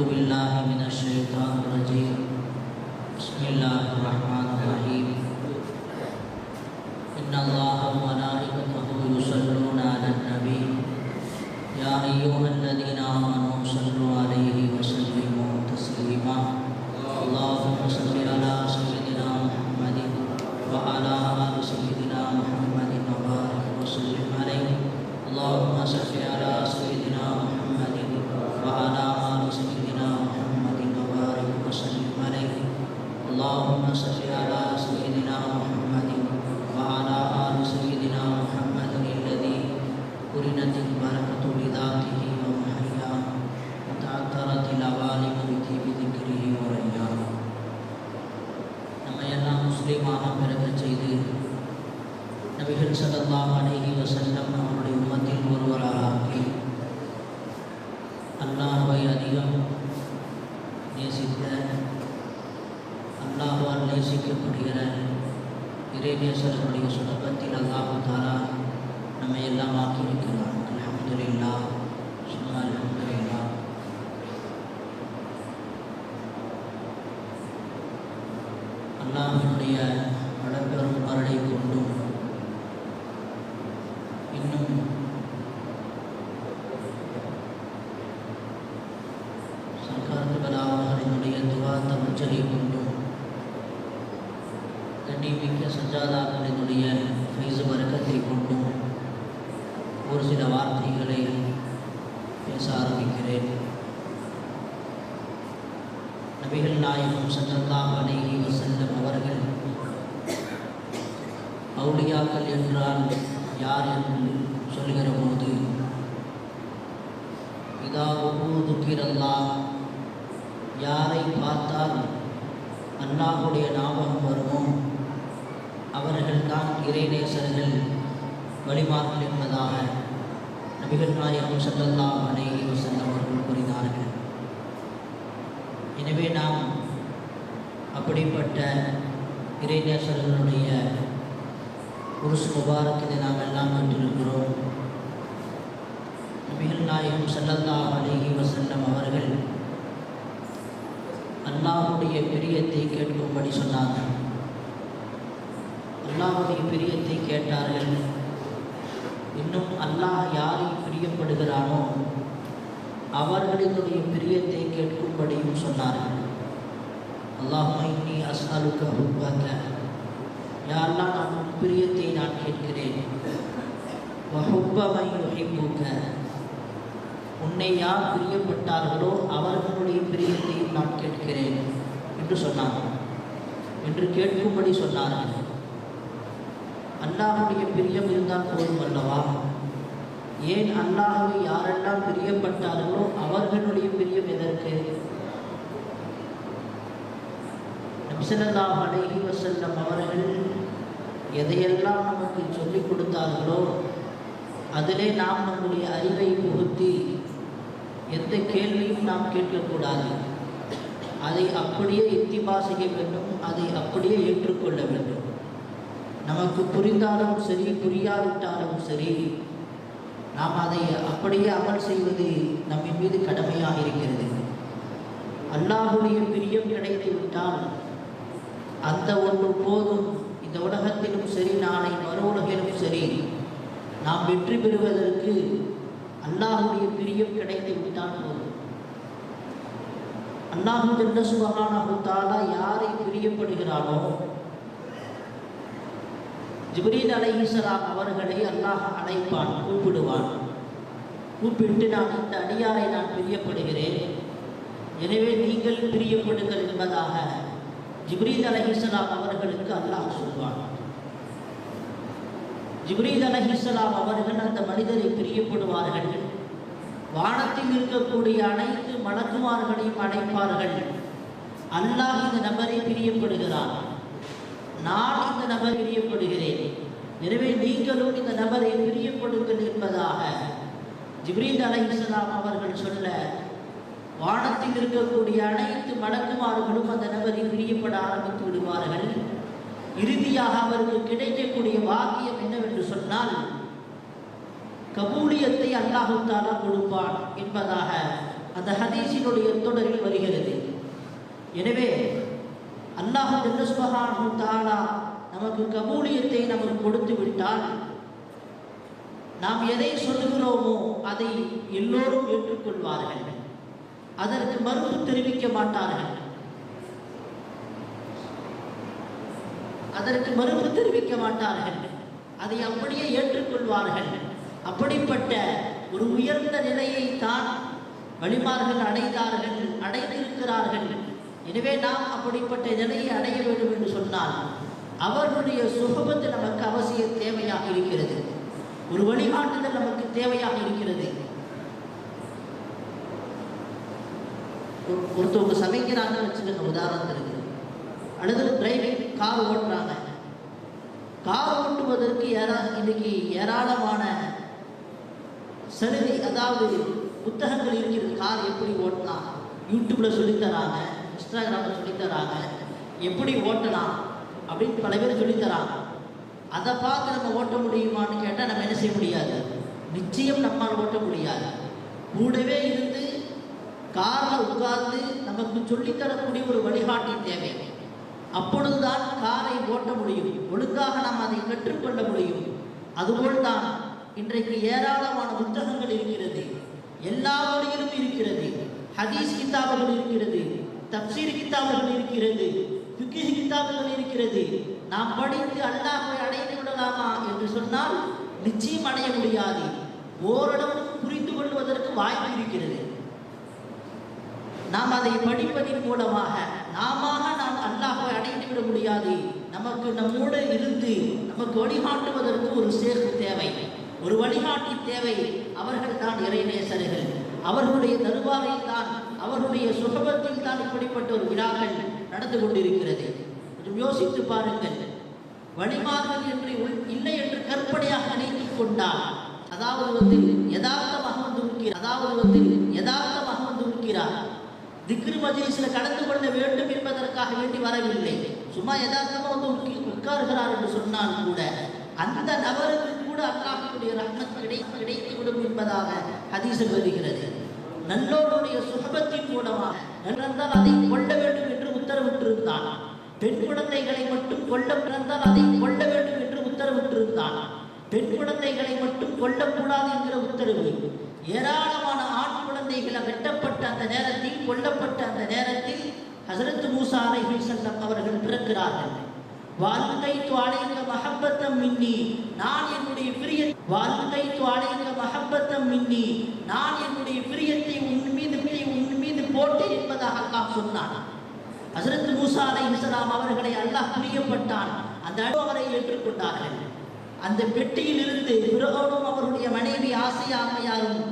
اعوذ باللہ من الشیطان الرجیم بسم اللہ الرحمن الرحیم ان اللہ நபிகள் ஸல்லல்லாஹு அலைஹி வஸல்லம் அவருடைய உமத்தில் ஒருவராக அல்லாஹை அதிகம் நேசிக்கப்படுகிற இறைநேசர்களுடைய சுலபத்தில் அல்லாஹு தாலா நம்மை எல்லாம் ஆக்கியிருக்கிறார் அலமதுல்லா சும்மா அலமதுல்லா அல்லாஹனுடைய வளப்பெரும் மரடை கொண்டும் இன்னும் சர்க்கார்களாவர்களினுடைய துவா தவச்சலை கொண்டும் கண்ணிமிக்க சஜாதாக்களினுடைய ஃபைசு வர்க்கத்தை கொண்டும் ஒரு சில வார்த்தைகளை பேச ஆரம்பிக்கிறேன். நபிகள் நாயகம் சல்லல்லாஹு அணைகி வஸல்லம் அவர்கள் அவுலியாக்கள் என்றால் யார் என்று சொல்கிற போது இதா துக்கிரல்லா யாரை பார்த்தால் அல்லாஹுடைய ஞாபகம் வருமோ? அவர்கள்தான் இறைநேசர்கள் வழிமார்கள் என்பதாக நபிகள் நாயகம் சல்லல்லாஹு அலைஹி வஸல்லம் அவர்கள் கூறினார்கள். எனவே நாம் அப்படிப்பட்ட இறைநேசர்களுடைய உருசு முபாரத்தினை நாம் எல்லாம் பெற்றிருக்கிறோம். நபிகள் நாயகம் சல்லல்லாஹு அலைஹி வஸல்லம் அவர்கள் அல்லாஹுடைய பிரியத்தை கேட்கும்படி சொன்னார்கள். அல்லாஹுடைய பிரியத்தை கேட்டார்கள். இன்னும் அல்லாஹ் யாரை பிரியப்படுகிறானோ அவர்களினுடைய பிரியத்தை கேட்கும்படியும் சொன்னார்கள். அல்லாஹ் இன்னி அஸ்அலுக்க ஹுப்பக அல்லாஹ் நான் உன் பிரியத்தை நான் கேட்கிறேன். வஹுப்பமை யுஹிப்புக்க உன்னை யார் பிரியப்பட்டார்களோ அவர்களுடைய பிரியத்தையும் நான் கேட்கிறேன் என்று சொன்னார்கள். என்று கேட்கும்படி சொன்னார்கள். அல்லாஹுடைய பிரியம் இருந்தால் போதும் அல்லவா? ஏன் அல்லாஹவை யாரெல்லாம் பிரியப்பட்டார்களோ அவர்களுடைய பிரியம் எதற்கு? நபிசல்லாஹ் அலைஹி வசல்லம் அவர்கள் எதையெல்லாம் நமக்கு சொல்லிக் கொடுத்தார்களோ அதிலே நாம் நம்முடைய அறிவை புகுத்தி எந்த கேள்வியும் நாம் கேட்கக்கூடாது. அதை அப்படியே இத்திபா செய்ய வேண்டும் அதை அப்படியே ஏற்றுக்கொள்ள வேண்டும். நமக்கு புரிந்தாலும் சரி புரியாவிட்டாலும் சரி நாம் அதை அப்படியே அமல் செய்வது நம்மின் மீது கடமையாக இருக்கிறது. அல்லாஹுடைய பிரியம் கிடைத்து விட்டால் அந்த ஒன்று போதும். இந்த உலகத்திலும் சரி நாளை மறு உலகிலும் சரி நாம் வெற்றி பெறுவதற்கு அல்லாஹுடைய பிரியம் கிடைத்து விட்டால் போதும். அல்லாஹு ஜல்ல சுகமான யாரை பிரியப்படுகிறானோ ஜிப்ரீல் அலைஹிஸ்ஸலாம் அவர்களை அல்லாஹ் அழைப்பான் கூப்பிடுவான். கூப்பிட்டு நான் இந்த அடியாரை நான் பிரியப்படுகிறேன். எனவே நீங்கள் பிரியப்படுங்கள் என்பதாக ஜிப்ரீல் அலைஹிஸ்ஸலாம் அவர்களுக்கு அல்லாஹ் சொல்வான். ஜிப்ரீல் அலைஹிஸ்ஸலாம் அவர்கள் அந்த மனிதரை பிரியப்படுவார்கள். வானத்தில் இருக்கக்கூடிய அனைத்து மலக்குமார்களையும் அழைப்பார்கள். அல்லாஹ் இந்த நபரை பிரியப்படுகிறான். நான் இந்த நபர் பிரியப்படுகிறேன். எனவே நீங்களும் இந்த நபரை பிரியப்படுங்கள் என்பதாக ஜிப்ரீல் அலைஹிஸ்ஸலாம் அவர்கள் சொல்ல வானத்தில் இருக்கக்கூடிய அனைத்து மலக்குமார்களும் அந்த நபரை பிரியப்பட ஆரம்பித்து விடுவார்கள். இறுதியாக அவருக்கு கிடைக்கக்கூடிய வாக்கியம் என்னவென்று சொன்னால் கபூலியத்தை அல்லாஹுத்தாலா கொடுப்பான் என்பதாக அந்த ஹதீஸினுடைய தொடரில் வருகிறது. எனவே அல்லாஹ் ஜல்லசுபஹானு தாலா நமக்கு கபூலியத்தை நமக்கு கொடுத்து விட்டால் நாம் எதை சொல்லுகிறோமோ அதை எல்லோரும் ஏற்றுக்கொள்வார்கள். அதற்கு மறுப்பு தெரிவிக்க மாட்டார்கள். அதற்கு மறுப்பு தெரிவிக்க மாட்டார்கள். அதை அப்படியே ஏற்றுக்கொள்வார்கள். அப்படிப்பட்ட ஒரு உயர்ந்த நிலையை தான் வழிமார்கள் அடைந்தார்கள். எனவே நாம் அப்படிப்பட்ட நிலையை அடைய வேண்டும் என்று சொன்னால் அவர்களுடைய சுகபத்து நமக்கு அவசிய தேவையாக இருக்கிறது. ஒரு வழிகாட்டுதல் நமக்கு தேவையாக இருக்கிறது. ஒரு- ஒருத்தவங்க சமைக்கிறாங்கன்னு வச்சுக்கோங்க உதாரணத்திற்கு அல்லது டிரைவிங் கார் ஓட்டுறாங்க. கார் ஓட்டுவதற்கு ஏரா இன்னைக்கு ஏராளமான சலுகை அதாவது புத்தகங்கள் இருக்கிறது. கார் எப்படி ஓட்டலாம் யூடியூப்பில் சொல்லித்தராங்க. இன்ஸ்டாகிராமில் சொல்லித்தராங்க எப்படி ஓட்டலாம்? அப்படின்னு பல பேர் சொல்லித்தராங்க அதை பார்த்து நம்ம ஓட்ட முடியுமான்னு கேட்டால் நம்ம என்ன செய்ய முடியாது? நிச்சயம் நம்மால் ஓட்ட முடியாது. கூடவே இருந்து காரில் உட்கார்ந்து நமக்கு சொல்லித்தரக்கூடிய ஒரு வழிகாட்டி தேவை. அப்பொழுதுதான் காரை ஓட்ட முடியும். ஒழுங்காக நாம் அதை கற்றுக்கொள்ள முடியும். அதுபோல் தான் இன்றைக்கு ஏராளமான புத்தகங்கள் இருக்கிறது. எல்லா மொழியிலும் இருக்கிறது. ஹதீஸ் கிதாபுகள் இருக்கிறது. தப்சீர் கிதாபுகள் இருக்கிறது ஃபிக்ஹ் கிதாபுகள் இருக்கிறது. நாம் படித்து அல்லாஹை அடைந்து விடலாமா என்று சொன்னால் நிச்சயம் அடைய முடியாது. ஓரளவு புரிந்து கொள்வதற்கு வாய்ப்பு இருக்கிறது. நாம் அதை படிப்பதன் மூலமாக நாம நாம் அல்லாஹை அடைந்து விட முடியாது. நமக்கு நம்மோடு இருந்து நமக்கு வழிகாட்டுவதற்கு ஒரு சேர்ப்பு தேவை. ஒரு வழிகாட்டி தேவை. அவர்கள் தான் இறைநேசர்கள். அவர்களுடைய தருவாரில் தான் அவர்களுடைய சுகபத்தில் தான் இப்படிப்பட்ட ஒரு விழாக்கள் நடந்து கொண்டிருக்கிறது. கொஞ்சம் யோசித்து பாருங்கள். வழிமார்கள் என்று இல்லை என்று கற்பனையாக நினைத்துக் கொண்டால் அதாவது வந்து யதார்த்தமாக வந்து இருக்கிறார் அதாவது வந்து யதார்த்தமாக வந்து இருக்கிறார் திக்ரு மஜ்லிஸில் கலந்து கொள்ள வேண்டும் என்பதற்காக வேண்டி வரவில்லை. சும்மா யதார்த்தமாக வந்து உட்காருகிறார் என்று சொன்னால் கூட அந்த நபருக்கு கூட அல்லாஹுடைய ரஹ்மத் கிடை கிடைத்து விடும் என்பதாக ஹதீஸில் வருகிறது. நல்லோருடைய சுகபத்தின் மூலமாக நடந்தால் அதை கொள்ள வேண்டும் என்று உத்தரவிட்டிருந்தான். பெண் குழந்தைகளை மட்டும் கொல்ல பிறந்தால் அதை கொள்ள வேண்டும் என்று உத்தரவிட்டிருந்தான். பெண் குழந்தைகளை மட்டும் கொல்லக்கூடாது என்கிற உத்தரவு. ஏராளமான ஆண் குழந்தைகளை வெட்டப்பட்ட அந்த நேரத்தில் கொல்லப்பட்ட அந்த நேரத்தில் ஹசரத் மூசா அலைஹி ஸல்லம் அவர்கள் பிறக்கிறார்கள். வாழ்க்கைத்து அழைக்க மஹப்பத்தம் மின்னி. நான் என்னுடைய பிரிய வாழ்க்கைத்து அழைக்க மஹப்பத்தம் மின்னி. நான் என்னுடைய பிரியத்தை உன் மீது உன் மீது போட்டேன் என்பதாக அல்லாஹ் சொன்னான். ஹசரத் மூசா அலைஹிஸ்ஸலாம் அவர்களை அல்லாஹ் பிரியப்பட்டான். அந்த அளவு அவரை ஏற்றுக்கொண்டார்கள். அந்த பெட்டியில் இருந்து பிறகோடும் அவருடைய மனைவி ஆசையா அம்மையாரும்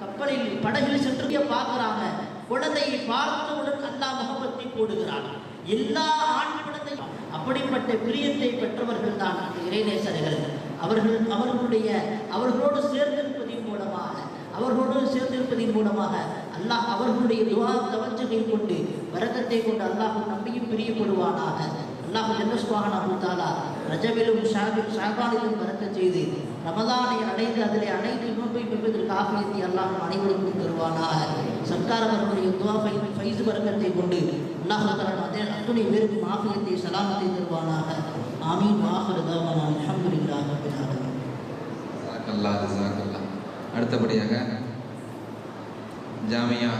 கப்பலில் படகில் சென்று பார்க்கிறாங்க. குழந்தையை பார்த்தவுடன் அல்லாஹ் முகப்பத்தை போடுகிறான். எல்லா ஆண் குழந்தையும் அப்படிப்பட்ட பிரியத்தை பெற்றவர்கள் தான் இறைநேசர்கள். அவர்கள் அவர்களுடைய அவர்களோடு சேர்ந்திருப்பதின் மூலமாக அவர்களோடு சேர்ந்திருப்பதின் மூலமாக அல்லாஹ் அவர்களுடைய துவா தவஞ்சகை கொண்டு வரக்கத்தை கொண்டு அல்லாஹ் நம்பியும் பிரியப்படுவானாக. அல்லாஹ் ஜல்லஸ்வாகனாஹு தாலா ரஜவிலும் ஷாபில் ஷாபாலிலும் வரக்க செய்து ரமதானை அடைந்து அதிலே அனைத்து நோன்பை பெறுவதற்கு ஆஃபியத்தை அல்லாஹ் அனைவருக்கும் தருவானாக. சர்க்கார் அவர்களுடைய துவாஃபை ஃபைஸ் வர்க்கத்தை கொண்டு அல்லாஹ் அதே அத்துணை பேருக்கு மாஃபியத்தை சலாமத்தை தருவானாக. ஆமீன். வாஹர் தாவானா. அடுத்தபடியாக ஜாமியா